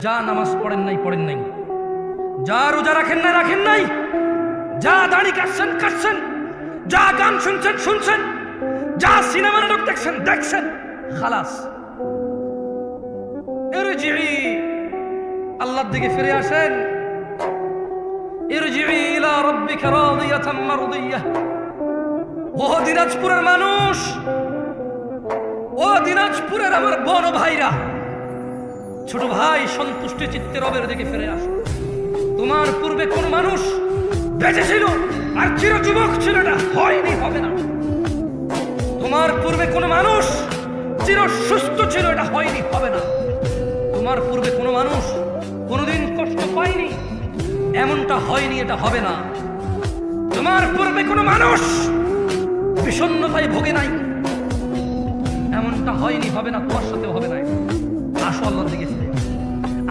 যা নামাজ পড়েন নাই পড়েন নাই। যা রোজা রাখেন না রাখেন নাই। যা দাড়ি কাটছেন কাটছেন। যা গান শুনছেন শুনছেন। যা সিনেমা নাটক দেখছেন দেখছেন। খালাস। আল্লাহর দিকে ফিরে আসেন। ও দিনাজপুরের মানুষ, ও দিনাজপুরের আমার বড় ভাইরা। ছোট ভাই, সন্তুষ্টি চিত্তে রবের দিকে ফিরে আসো। তোমার পূর্বে কোন মানুষ বেঁচে ছিল আর চির যুবক ছিল না, হয়নি, হবে না। তোমার পূর্বে কোন মানুষ চির সুস্থ ছিল এটা হয়নি, হবে না। তোমার পূর্বে কোনো মানুষ কোনোদিন কষ্ট পায়নি, এমনটা হয়নি, এটা হবে না। তোমার পূর্বে কোনো মানুষ বিষণ্ণতায় ভোগে নাই, এমনটা হয়নি, হবে না, তোমার সাথেও হবে না। আসো আল্লাহর দিকে ফিরে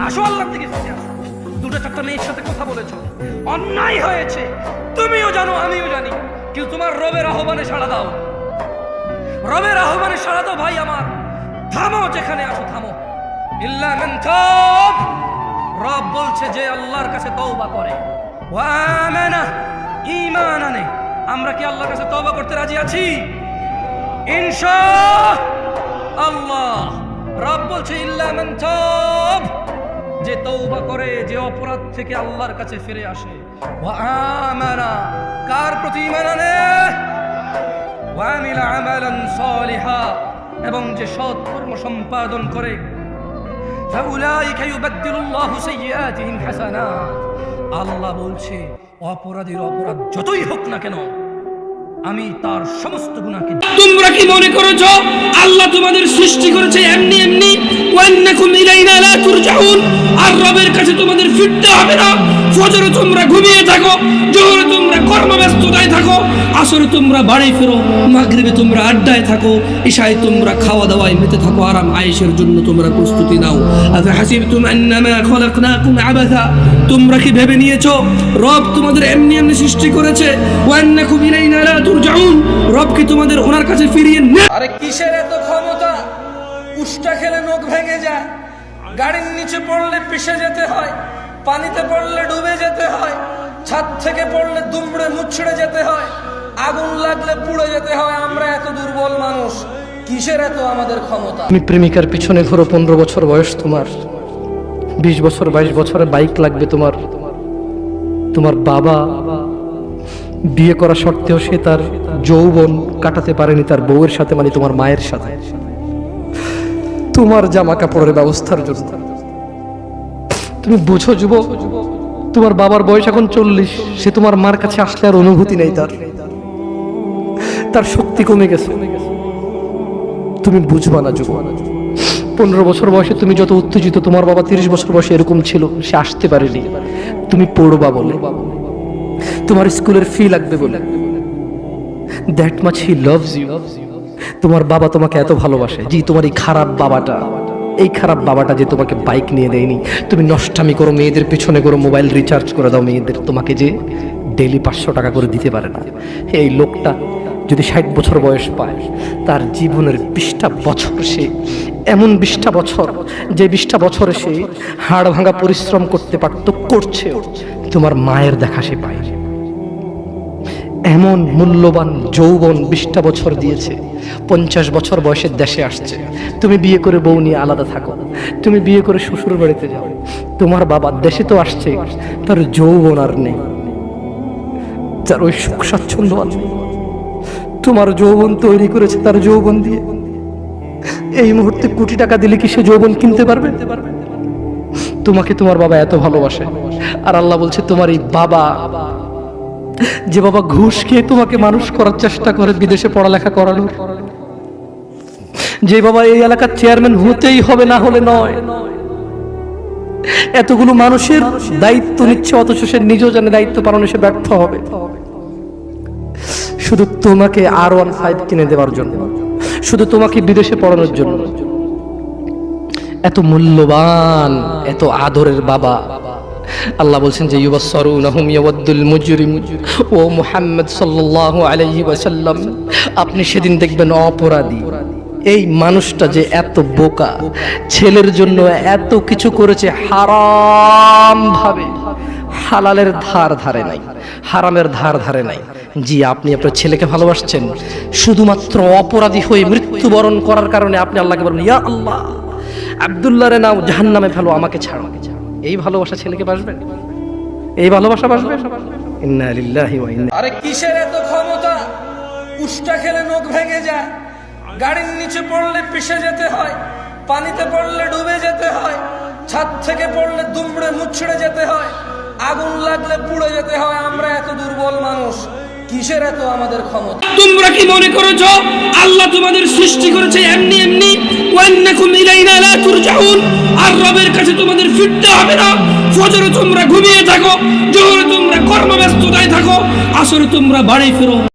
আসো। আল্লাহর দিকে ফিরে আসো। দুটো চারটা মেয়ের সাথে কথা বলেছ। অন্যায় হয়েছে। তুমিও জানো, আমিও জানি। কিন্তু তোমার রবের আহ্বানে সাড়া দাও। রবের আহ্বানে সাড়া দাও, ভাই আমার। থামো, যেখানে আসো থামো। ইল্লা মান রব বলছে যে আল্লাহর কাছে তওবা করে। ওয়া আমানা ঈমান আনে আমরা কি আল্লাহর কাছে তওবা করতে রাজি আছি? ইনশা আল্লাহ। রব বলছে, ইল্লা মান তাব। যে তৌবা করে, যে অপরাধ থেকে আল্লাহর কাছে ফিরে আসে। ওয়া কার প্রতি ঈমান আনে? ওয়ামিলা আমালান সালিহা, এবং যে সৎ কর্ম সম্পাদন করে। ফাউলাইকা ইউবাদদিলুল্লাহু সাইয়্যাতিহিম হাসানাত। আল্লাহ বলছে, অপরাধীর অপরাধ যতই হোক না কেন আমি তার সমস্ত গুণাকে তোমরা কি মনে করেছ? আল্লাহ তোমাদের সৃষ্টি করেছে এমনি এমনি। ওয়ান্নাকুম ইলাইনা লা তুরজাউন। আর রবের কাছে তোমাদের ফিরতে হবে না। ফজরে তোমরা ঘুমিয়ে থাকো, জোহরে তোমরা কর্মব্যস্ততায় থাকো আসরে তোমরা বাড়ি ফেরো, মাগরিবে তোমরা আড্ডায় থাকো, ঈশায় তোমরা খাওয়া দাওয়ায় মেতে থাকো, আরাম আয়েশের জন্য তোমরা প্রস্তুতি নাও। তোমরা কি ভেবে নিয়েছো, রব তোমাদের এমনি এমনি সৃষ্টি করেছে? রব কি তোমাদের ওনার কাছে ফিরিয়ে আরে কিসের এত ক্ষমতা? উষ্টা খেলে নখ ভেঙে যায়। গাড়ির নিচে পড়লে পিষে যেতে হয়, পানিতে পড়লে ডুবে যেতে হয়, ছাদ থেকে পড়লে দুমড়ে মুচড়ে যেতে হয়। আগুন লাগলে পুড়ে যেতে হয়, আমরা এত দুর্বল মানুষ। কিসের এত আমাদের ক্ষমতা? তুমি প্রেমিকার পিছনে ঘোরো পনেরো বছর বয়স তোমার। বিশ বছর, বাইশ বছরে বাইক লাগবে তোমার। তোমার বাবা বিয়ে করা সত্ত্বেও সে তার যৌবন কাটাতে পারেনি, তার বউয়ের সাথে মানে তোমার মায়ের সাথে। তোমার জামা কাপড়ের ব্যবস্থার জন্য। তুমি বুঝো যুবক, তোমার বাবার বয়স এখন চল্লিশ, সে তোমার মার কাছে আসলে আর অনুভূতি নেই তার। তার শক্তি কমে গেছে। তুমি বুঝবা না, যুবক। পনেরো বছর বয়সে তুমি যত উত্তেজিত, তোমার বাবা তিরিশ বছর বয়সে এরকম ছিল, সে আসতে পারেনি। তুমি পড়বা বলে। তোমার স্কুলের ফি লাগবে বলে। That much he loves you তোমার বাবা তোমাকে এত ভালোবাসে, জি, তোমার এই খারাপ বাবাটা। এই খারাপ বাবাটা যে তোমাকে বাইক নিয়ে দেয়নি। তুমি নষ্টামি করো, মেয়েদের পিছনে করো মোবাইল রিচার্জ করে দাও, মেয়েদের তোমাকে যে ডেলি পাঁচশো টাকা করে দিতে পারে না। এই লোকটা যদি ষাট বছর বয়স পায়, তার জীবনের বিশটা বছর সে, এমন বিশটা বছর যে বিশটা বছরে সে হাড় ভাঙা পরিশ্রম করতে পারত করছে তোমার মায়ের দেখা সে পায় এমন মূল্যবান যৌবন বিশটা বছর দিয়েছে, পঞ্চাশ বছর বয়সের দেশে আসছে। তুমি বিয়ে করে বউ নিয়ে আলাদা থাকো, তুমি বিয়ে করে শ্বশুর বাড়িতে যাও। তোমার বাবা দেশে তো আসছে, তার যৌবন আর নেই। তার ওই সুখ স্বাচ্ছন্দ্য আর নেই। তোমার যৌবন তৈরি করেছে তার যৌবন দিয়ে। এই মুহূর্তে কোটি টাকা দিলে কি সে যৌবন কিনতে পারবে? তোমাকে তোমার বাবা এত ভালোবাসে। আর আল্লাহ বলছে, তোমার এই বাবা, যে বাবা ঘুষ খেয়ে তোমাকে মানুষ করার চেষ্টা করে, বিদেশে পড়ালেখা করানোর, যে বাবা এই এলাকার চেয়ারম্যান হতেই হবে না হলে নয়। এতগুলো মানুষের দায়িত্ব নিচ্ছে, অথচ সে নিজেও জানে দায়িত্ব পালনে সে ব্যর্থ হবে। শুধু তোমাকে আর ওয়ান ফাইভ কিনে দেওয়ার জন্য। শুধু তোমাকে বিদেশে পড়ানোর জন্য। এত মূল্যবান, এত আদরের বাবা। আল্লাহ বলছেন যে, ইউবাসসারুনাহুম ইয়াওয়াদ্দুল মুজরিম। ও মুহাম্মদ সাল্লাল্লাহু আলাইহি ওয়াসাল্লাম, আপনি সেদিন দেখবেন অপরাধী। এই মানুষটা যে এত বোকা, ছেলের জন্য এত কিছু করেছে হারাম ভাবে। হালালের ধার ধারে নাই, হারামের ধার ধারে নাই। জি, আপনি আপনার ছেলেকে ভালোবাসছেন। শুধুমাত্র অপরাধী হয়ে মৃত্যুবরণ করার কারণে আপনি আল্লাহকে বলেন ইয়া আল্লাহ আব্দুল্লাহ রে নাও জাহান্নামে ফেলো, আমাকে ছাড়ো। এই ভালোবাসা ছেলেকে বাসবে? এই ভালোবাসা বাসবে? আরে কিসের এত ক্ষমতা? উষ্টা খেলে নখ ভেঙে যায়। গাড়ির নিচে পড়লে পিষে যেতে হয়, পানিতে পড়লে ডুবে যেতে হয়, ছাদ থেকে পড়লে দুমড়ে মুচড়ে যেতে হয়, আগুন লাগলে পুড়ে যেতে হয়। আমরা এত দুর্বল মানুষ। কিসের এত আমাদের ক্ষমতা? তোমরা কি মনে করেছ? আল্লাহ তোমাদের সৃষ্টি করেছে এমনি এমনি। ওয়ান্নাকুম ইলাইনা লা তুরজাউন। আর রবের কাছে তোমাদের ফিরতে হবে না। ফজরে তোমরা ঘুমিয়ে থাকো, জোহরে তোমরা কর্মব্যস্ততায় থাকো, আসরে তোমরা বাড়ি ফেরো।